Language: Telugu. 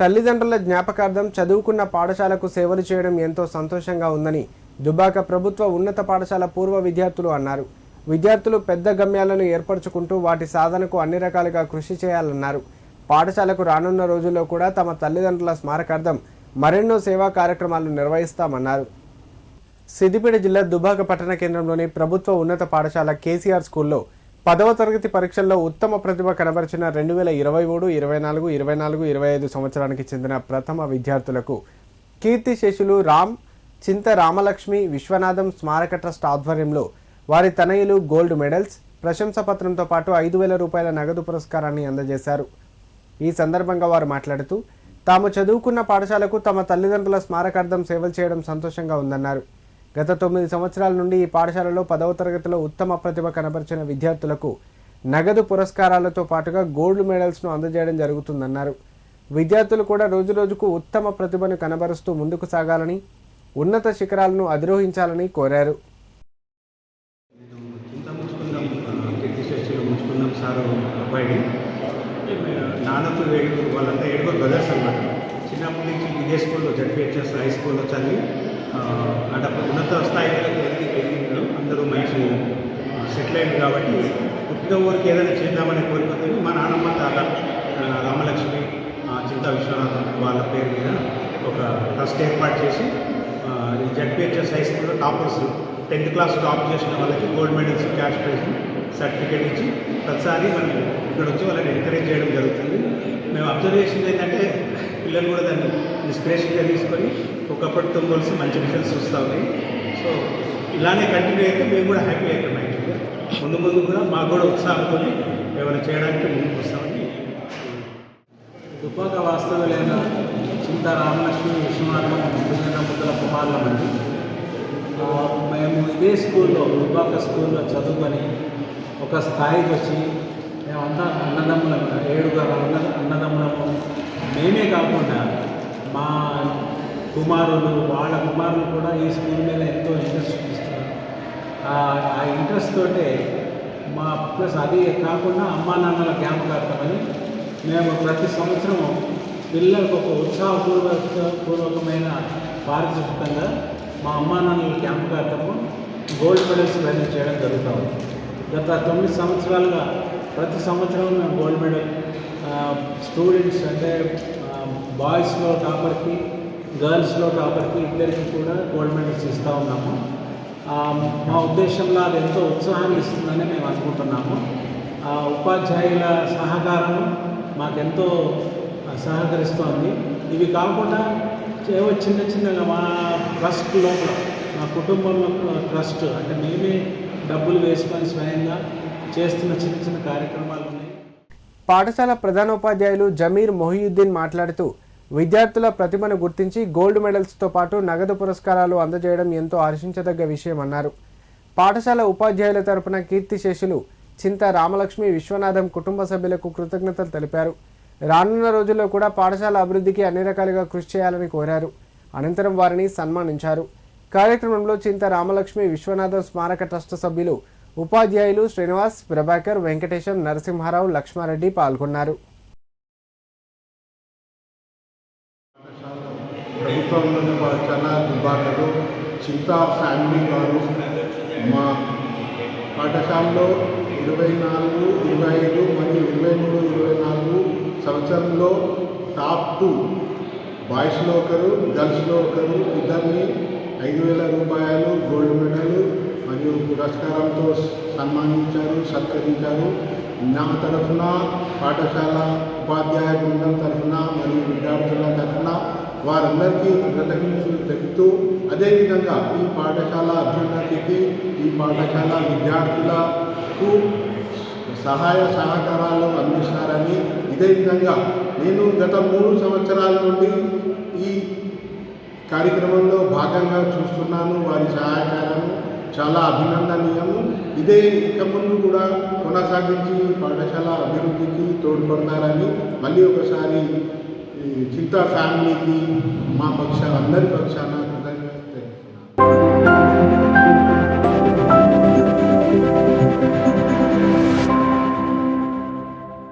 తల్లిదండ్రుల జ్ఞాపకార్థం చదువుకున్న పాఠశాలకు సేవలు చేయడం ఎంతో సంతోషంగా ఉందని దుబాక ప్రభుత్వ ఉన్నత పాఠశాల పూర్వ విద్యార్థులు అన్నారు. విద్యార్థులు పెద్ద గమ్యాలను ఏర్పరచుకుంటూ వాటి సాధనకు అన్ని రకాలుగా కృషి చేయాలన్నారు. పాఠశాలకు రానున్న రోజుల్లో కూడా తమ తల్లిదండ్రుల స్మారకార్థం మరెన్నో సేవా కార్యక్రమాలు నిర్వహిస్తామన్నారు. సిద్దిపేట జిల్లా దుబాక పట్టణ కేంద్రంలోని ప్రభుత్వ ఉన్నత పాఠశాల కేసీఆర్ స్కూల్లో పదవ తరగతి పరీక్షల్లో ఉత్తమ ప్రతిభ కనబరిచిన రెండు వేల ఇరవై మూడు ఇరవై నాలుగు ఇరవై నాలుగు ఇరవై ఐదు సంవత్సరానికి చెందిన ప్రథమ విద్యార్థులకు కీర్తి శేషులు రామ్ చింత రామలక్ష్మి విశ్వనాథం స్మారక ట్రస్ట్ ఆధ్వర్యంలో వారి తనయులు గోల్డ్ మెడల్స్ ప్రశంసా పత్రంతో పాటు ఐదు వేల రూపాయల నగదు పురస్కారాన్ని అందజేశారు. ఈ సందర్భంగా వారు మాట్లాడుతూ తాము చదువుకున్న పాఠశాలకు తమ తల్లిదండ్రుల స్మారకార్థం సేవలు చేయడం సంతోషంగా ఉందన్నారు. గత తొమ్మిది సంవత్సరాల నుండి ఈ పాఠశాలలో పదవ తరగతిలో ఉత్తమ ప్రతిభ కనబరిచిన విద్యార్థులకు నగదు పురస్కారాలతో పాటుగా గోల్డ్ మెడల్స్ను అందజేయడం జరుగుతుందన్నారు. విద్యార్థులు కూడా రోజురోజుకు ఉత్తమ ప్రతిభను కనబరుస్తూ ముందుకు సాగాలని ఉన్నత శిఖరాలను అధిరోహించాలని కోరారు. నాన్నతో వాళ్ళంతా ఏడుగురు బ్రదర్స్ అనమాట చిన్నప్పటి నుంచి ఇదే స్కూల్లో జడ్పిహెచ్ఎస్ హై స్కూల్లో చదివి అంటే ఉన్నత స్థాయిలో ఎదిగి ఎదిగినారు అందరూ మంచి సెటిల్ అయింది కాబట్టి పుట్టిన ఊరికి ఏదైనా చేద్దామనే కోరికతో మా నాన్నమ్మ తాత రామలక్ష్మి చింతా విశ్వనాథం వాళ్ళ పేరు మీద ఒక ట్రస్ట్ ఏర్పాటు చేసి జడ్పిహెచ్ఎస్ హై స్కూల్లో టాపర్స్ టెన్త్ క్లాస్ టాప్ చేసిన వాళ్ళకి gold medals cash prize certificate ఇచ్చి ప్రతిసారి మనం ఇక్కడ వచ్చి వాళ్ళని ఎంకరేజ్ చేయడం జరుగుతుంది. మేము అబ్జర్వ్ చేసింది ఏంటంటే పిల్లలు కూడా దాన్ని ఇన్స్పిరేషన్గా తీసుకొని ఒకప్పటితో కలిసి మంచి రిజల్ట్స్ వస్తూ ఉన్నాయి. సో ఇలానే కంటిన్యూ అయితే మేము కూడా హ్యాపీ అవుతాం యాక్చువల్గా ముందు ముందు కూడా మాకు కూడా ఉత్సాహంతో ఏమైనా చేయడానికి ముందుకు వస్తామని. దుబ్బాక వాస్తవులైన చింత రామలక్ష్మి విశ్వనాథం పుట్టిన ముద్దల కుమారులమండి అండి. మేము ఇదే స్కూల్లో దుబ్బాక స్కూల్లో చదువుకొని ఒక స్థాయికి వచ్చి మేమంతా అన్నదమ్ములం ఏడుగురు అన్న అన్నదమ్ములము మేమే కాకుండా మా కుమారులు వాళ్ళ కుమారులు కూడా ఈ స్కూల్ మీద ఎంతో ఇంట్రెస్ట్ చూపిస్తున్నారు. ఆ- ఇంట్రెస్ట్ తోటే మా ప్లస్ అది కాకుండా అమ్మా నాన్నల జ్ఞాపకార్థమని మేము ప్రతి సంవత్సరం పిల్లలకు ఒక ఉత్సాహపూర్వక పూర్వకమైన పారితోషికంగా మా అమ్మా నాన్నల జ్ఞాపకార్థము గోల్డ్ మెడల్స్ ప్రజెంట్ చేయడం జరుగుతుంది గత తొమ్మిది సంవత్సరాలుగా ప్రతి సంవత్సరం మేము గోల్డ్ మెడల్ స్టూడెంట్స్ అంటే బాయ్స్లో టాపర్కి గర్ల్స్లో టాపర్కి ఇద్దరికి కూడా గోల్డ్ మెడల్స్ ఇస్తూ ఉన్నాము. మా ఉద్దేశంలో అది ఎంతో ఉత్సాహాన్ని ఇస్తుందని మేము అనుకుంటున్నాము. ఉపాధ్యాయుల సహకారం మాకెంతో సహకరిస్తోంది. ఇవి కాకుండా ఏవో చిన్న చిన్నగా మా ట్రస్ట్ లోపల మా కుటుంబంలో ట్రస్ట్ అంటే మేమే డబ్బులు వేసుకొని స్వయంగా చేస్తున్న చిన్న చిన్న కార్యక్రమాలు ఉన్నాయి. పాఠశాల ప్రధానోపాధ్యాయులు జమీర్ మొహియుద్దీన్ మాట్లాడుతూ విద్యార్థుల ప్రతిభను గుర్తించి గోల్డ్ మెడల్స్తో పాటు నగదు పురస్కారాలు అందజేయడం ఎంతో హర్షించదగ్గ విషయమన్నారు. పాఠశాల ఉపాధ్యాయుల తరపున కీర్తిశేషులు చింత రామలక్ష్మి విశ్వనాథం కుటుంబ సభ్యులకు కృతజ్ఞతలు తెలిపారు. రానున్న రోజుల్లో కూడా పాఠశాల అభివృద్ధికి అన్ని రకాలుగా కృషి చేయాలని కోరారు. అనంతరం వారిని సన్మానించారు. కార్యక్రమంలో చింత రామలక్ష్మి విశ్వనాథం స్మారక ట్రస్ట్ సభ్యులు ఉపాధ్యాయులు శ్రీనివాస్ ప్రభాకర్ వెంకటేశం నరసింహారావు లక్ష్మారెడ్డి పాల్గొన్నారు. ప్రభుత్వంలోని పాఠశాల దుబాకలు చింతా ఫ్యామిలీ మా పాఠశాలలో ఇరవై నాలుగు ఇరవై ఐదు మరియు ఇరవై మూడు ఇరవై నాలుగు సంవత్సరంలో టాప్ టూ బాయ్స్లో ఒకరు గర్ల్స్లో ఒకరు ఇద్దరిని ఐదు వేల రూపాయలు గోల్డ్ మెడల్ మరియు పురస్కారంతో సన్మానించారు సత్కరించారు. నా తరఫున పాఠశాల ఉపాధ్యాయ బృందం తరఫున మరియు విద్యార్థుల తరఫున వారందరికీ కృతజ్ఞతలు తెలుపుతూ అదేవిధంగా ఈ పాఠశాల అభ్యున్నతికి ఈ పాఠశాల విద్యార్థులకు సహాయ సహకారాలు అందిస్తారని ఇదే విధంగా నేను గత మూడు సంవత్సరాల నుండి ఈ కార్యక్రమంలో భాగంగా చూస్తున్నాను. వారి సహాయకారం చాలా అభినందనీయము. ఇదే ఇక ముందు కూడా కొనసాగించి పాఠశాల అభివృద్ధికి తోడ్పడతారని మళ్ళీ ఒకసారి ఈ చింతా ఫ్యామిలీకి మా పక్ష అందరి పక్షాన